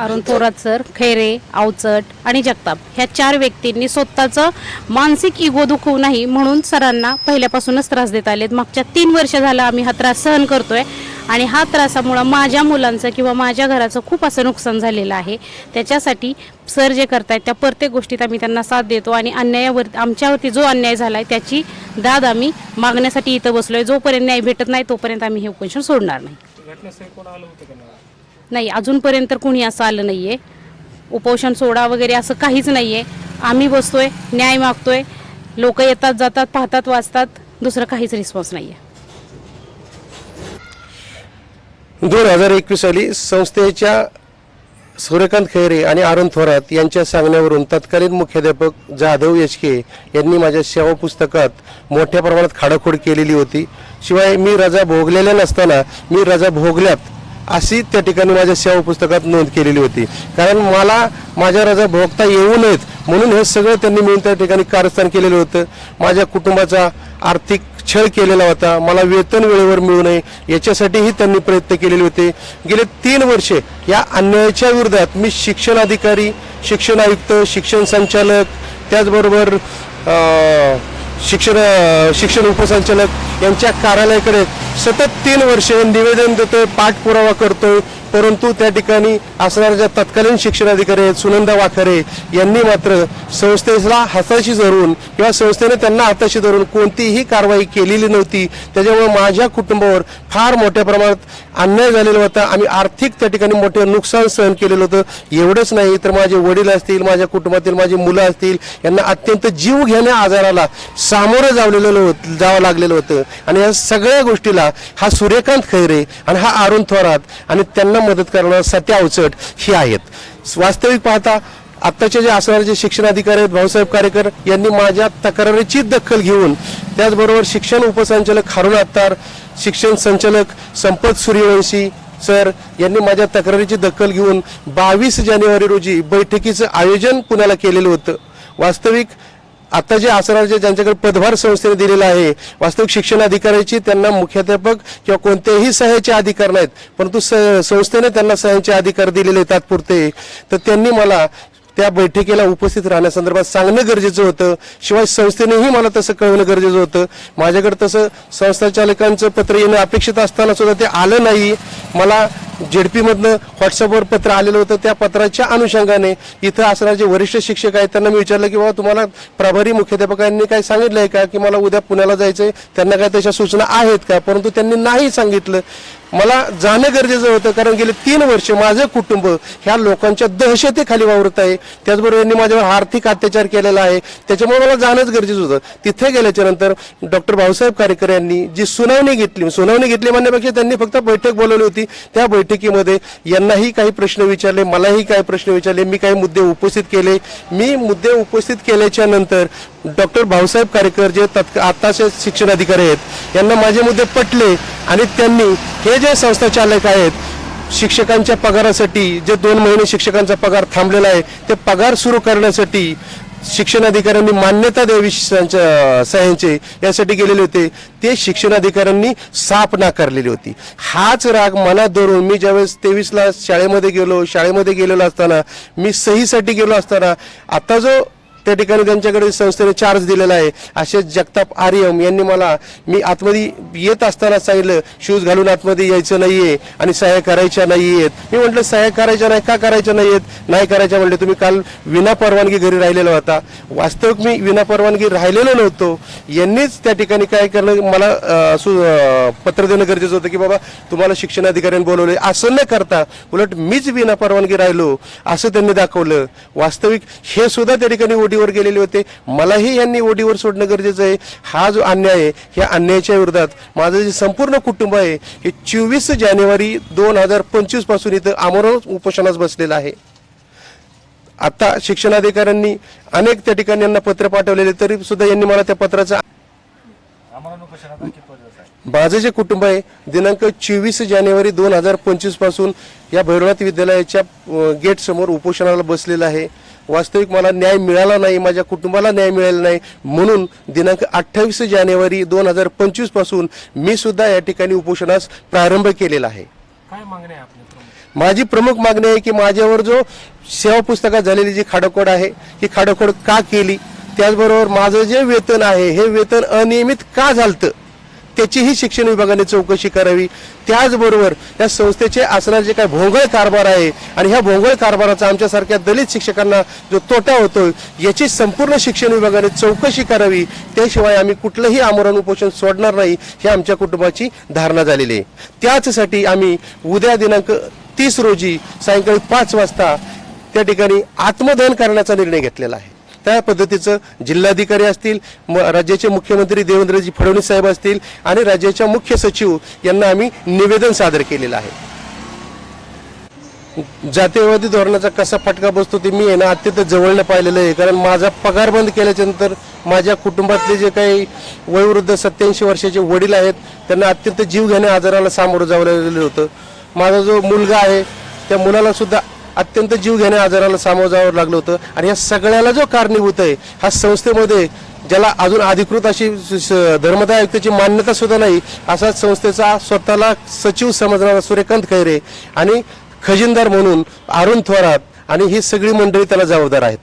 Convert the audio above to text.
Arun Thorat sir Khaire Avchat आणि जगताप. ह्या चार व्यक्तींनी स्वतःचं मानसिक इगो दुखवू नाही म्हणून सरांना पहिल्यापासूनच त्रास देत आलेत. मागच्या तीन वर्ष झाला आम्ही हा त्रास सहन करतोय आणि हा त्रासामुळं माझ्या मुलांचं किंवा माझ्या घराचं खूप असं नुकसान झालेलं आहे. त्याच्यासाठी सर जे करतायत त्या प्रत्येक गोष्टीत आम्ही त्यांना साथ देतो आणि अन्यायावर आमच्यावरती जो अन्याय झाला आहे त्याची दाद आम्ही मागण्यासाठी इथं बसलो आहे जोपर्यंत न्याय भेटत नाही तोपर्यंत आम्ही हे उपोषण सोडणार नाही. नाही अजूनपर्यंत कुणी असं आलं नाही आहे उपोषण सोडा वगैरे असं काहीच नाही आहे आम्ही बसतोय न्याय मागतोय. लोक येतात जातात पाहतात वाचतात. दुसरं काहीच रिस्पॉन्स आहे दोन हजार एकवीस साली संस्थेच्या सूर्यकांत खैरे आणि अरुण थोरात यांच्या सांगण्यावरून तत्कालीन मुख्याध्यापक जाधव येचके यांनी माझ्या सेवा पुस्तकात मोठ्या प्रमाणात खाडाखोड केलेली होती. शिवाय मी रजा भोगलेल्या नसताना मी रजा भोगल्यात अशी त्या ठिकाणी माझ्या सेवा पुस्तकात नोंद केलेली होती. कारण मला माझ्या रजा भोगता येऊ नयेत म्हणून हे सगळं त्यांनी मिळून त्या ठिकाणी कारस्थान केलेलं होतं. माझ्या कुटुंबाचा आर्थिक छळ केलेला होता. मला वेतन वेळेवर मिळू नये याच्यासाठीही त्यांनी प्रयत्न केलेले होते. गेले तीन वर्षे या अन्यायाच्या विरोधात मी शिक्षण अधिकारी शिक्षण आयुक्त शिक्षण संचालक त्याचबरोबर शिक्षण शिक्षण उपसंचालक यांच्या कार्यालयाकडे सतत तीन वर्षे निवेदन देतोय पाठपुरावा करतोय. परंतु त्या ठिकाणी असणाऱ्या ज्या तत्कालीन शिक्षण अधिकारी आहेत सुनंदा वाखरे यांनी मात्र संस्थेला हाताशी धरून किंवा संस्थेने त्यांना हाताशी धरून कोणतीही कारवाई केलेली नव्हती. त्याच्यामुळे माझ्या कुटुंबावर फार मोठ्या प्रमाणात अन्याय झालेला होता. आम्ही आर्थिक त्या ठिकाणी मोठं नुकसान सहन केलेलं होतं. एवढंच नाही तर माझे वडील असतील माझ्या कुटुंबातील माझी मुलं असतील यांना अत्यंत जीव घेण्या आजाराला सामोरं जावलेलं होत जावं लागलेलं होतं. आणि या सगळ्या गोष्टीला हा सूर्यकांत खैरे आणि हा अरुण थोरात आणि त्यांना मदत करणारा सत्या अवचट ही आहेत. वास्तविक पाहता आत्ताचे जे असणारे जे शिक्षण अधिकारी आहेत भाऊसाहेब कारेकर यांनी माझ्या तक्रारीची दखल घेऊन त्याचबरोबर शिक्षण उपसंचालक हारुण अत्तार शिक्षण संचालक संपत सूर्यवंशी सर यांनी माझ्या तक्रारीची दखल घेऊन बावीस जानेवारी रोजी बैठकीचं आयोजन पुण्याला केलेलं होतं. वास्तविक आता जे असणार जे ज्यांच्याकडे पदभार संस्थेने दिलेला आहे वास्तविक शिक्षण अधिकाऱ्याची त्यांना मुख्याध्यापक किंवा कोणतेही सहाय्याचे अधिकार नाहीत परंतु स संस्थेने त्यांना सहाय्याचे अधिकार दिलेले आहेत तात्पुरते. तर त्यांनी मला त्या बैठकीला उपस्थित राहण्यासंदर्भात सांगणं गरजेचं होतं. शिवाय संस्थेनेही मला तसं कळवणं गरजेचं होतं. माझ्याकडे तसं संस्थाचालकांचं पत्र येणं अपेक्षित असताना सुद्धा ते आलं नाही. मला जेडपीमधनं व्हॉट्सअपवर पत्र आलेलं होतं त्या पत्राच्या अनुषंगाने इथं असणारे जे वरिष्ठ शिक्षक आहेत त्यांना मी विचारलं की बाबा तुम्हाला प्रभारी मुख्याध्यापकांनी काय आहे का की मला उद्या पुण्याला जायचं आहे त्यांना काय तशा सूचना आहेत का? परंतु त्यांनी नाही सांगितलं. मला जाणं गरजेचं होतं कारण गेले तीन वर्ष माझं कुटुंब ह्या लोकांच्या दहशतीखाली वावरत आहे. त्याचबरोबर यांनी माझ्यावर आर्थिक अत्याचार केलेला आहे. त्याच्यामुळे मला जाणंच गरजेचं होतं. तिथे गेल्याच्यानंतर डॉक्टर भाऊसाहेब कारेकर यांनी जी सुनावणी घेतली सुनावणी घेतली म्हणण्यापेक्षा त्यांनी फक्त बैठक बोलवली होती. त्या बैठकीमध्ये यांनाही काही प्रश्न विचारले मलाही काही प्रश्न विचारले मी काही मुद्दे उपस्थित केले. मी मुद्दे उपस्थित केल्याच्यानंतर डॉक्टर भाऊसाहेब कारेकर जे तत्क आत्ताचे शिक्षण अधिकारी आहेत यांना माझे मुद्दे पटले आणि त्यांनी हे जे संस्थाचालक आहेत शिक्षकांच्या पगारासाठी जे दोन महिने शिक्षकांचा पगार थांबलेला आहे ते पगार सुरू करण्यासाठी शिक्षण अधिकाऱ्यांनी मान्यता द्यावी सह्यांचे यासाठी गेलेले होते. ते शिक्षण अधिकाऱ्यांनी साप नाकारलेली होती. हाच राग मनात धरून मी ज्यावेळेस तेवीसला शाळेमध्ये गेलो शाळेमध्ये गेलेलो असताना मी सहीसाठी गेलो असताना आता जो त्या ठिकाणी त्यांच्याकडे संस्थेने चार्ज दिलेला आहे. असे जगताप आर्यम यांनी मला मी आतमध्ये येत असताना सांगितलं शूज घालून आतमध्ये यायचं नाहीये आणि सहाय्य करायच्या नाहीयेत. मी म्हटलं सहाय्य करायच्या नाही का करायच्या नाहीयेत? नाही करायच्या म्हटले तुम्ही काल विना परवानगी घरी राहिलेला होता. वास्तविक मी विना परवानगी राहिलेलो नव्हतो. यांनीच त्या ठिकाणी काय करणं मला पत्र देणं गरजेचं होतं की बाबा तुम्हाला शिक्षणाधिकाऱ्यांनी बोलवले असं न करता उलट मीच विना परवानगी राहिलो. असं त्यांनी दाखवलं. वास्तविक हे सुद्धा त्या ठिकाणी ओडीवर गेलेले होते. मलाही यांनी ओडीवर सोडणं गरजेचं आहे. हा जो अन्याय आहे ह्या अन्यायाच्या विरोधात माझं जे संपूर्ण कुटुंब आहे हे चोवीस जानेवारी दोन हजार पंचवीसपासून इथं आमरण उपोषणास बसलेलं आहे. आता शिक्षणाधिकाऱ्यांनी अनेक त्या ठिकाणी यांना पत्र पाठवलेले तरी सुद्धा यांनी मला त्या पत्राचा माझं जे कुटुंब आहे दिनांक चोवीस जानेवारी दोन हजार पंचवीसपासून या भैरवनाथ विद्यालयाच्या गेट समोर उपोषणाला बसलेलं आहे. वास्तविक मला न्याय मिळाला नाही माझ्या कुटुंबाला न्याय मिळाला नाही. म्हणून दिनांक अठ्ठावीस जानेवारी दोन हजार पंचवीसपासून मी सुद्धा या ठिकाणी उपोषणास प्रारंभ केलेला आहे. काय मागणी आहे माझी प्रमुख मागणी आहे की माझ्यावर जो सेवा पुस्तकात झालेली जी खाडोखोड आहे ही खाडोखोड का केली? त्याचबरोबर माझं जे वेतन आहे हे वेतन अनियमित का झालतं? त्याचीही शिक्षण विभागाने चौकशी करावी. त्याचबरोबर या संस्थेचे असणारे जे काही भोंगळ कारभार आहे आणि ह्या भोंगळ कारभाराचा आमच्यासारख्या दलित शिक्षकांना जो तोटा होतोय याची संपूर्ण शिक्षण विभागाने चौकशी करावी. त्याशिवाय आम्ही कुठलंही आमरण उपोषण सोडणार नाही ही आमच्या कुटुंबाची धारणा झालेली आहे. त्याचसाठी आम्ही उद्या दिनांक तीस रोजी सायंकाळी पाच वाजता त्या ठिकाणी आत्मदहन करण्याचा निर्णय घेतलेला आहे. त्या पद्धतीचं जिल्हाधिकारी असतील म- राज्याचे मुख्यमंत्री देवेंद्रजी फडणवीस साहेब असतील आणि राज्याच्या मुख्य सचिव यांना आम्ही निवेदन सादर केलेलं आहे. जातीयवादी धोरणाचा कसा फटका बसतो ते मी आहे ना अत्यंत जवळनं पाहिलेलं आहे. कारण माझा पगार बंद केल्याच्यानंतर माझ्या कुटुंबातले जे काही वयोवृद्ध सत्याऐंशी वर्षाचे वडील आहेत त्यांना अत्यंत जीवघेण्या आजाराला सामोरं जावं लागलेलं होतं. माझा जो मुलगा आहे त्या मुलाला सुद्धा अत्यंत जीवघेण्या आजाराला सामोरं जावं लागलं होतं. आणि या सगळ्याला जो कारणीभूत आहे हा संस्थेमध्ये ज्याला अजून अधिकृत अशी धर्मदाय आयुक्ताची मान्यता सुद्धा नाही असा संस्थेचा स्वतःला सचिव समजणारा सूर्यकांत खैरे आणि खजिनदार म्हणून अरुण थोरात आणि ही सगळी मंडळी त्याला जबाबदार आहेत.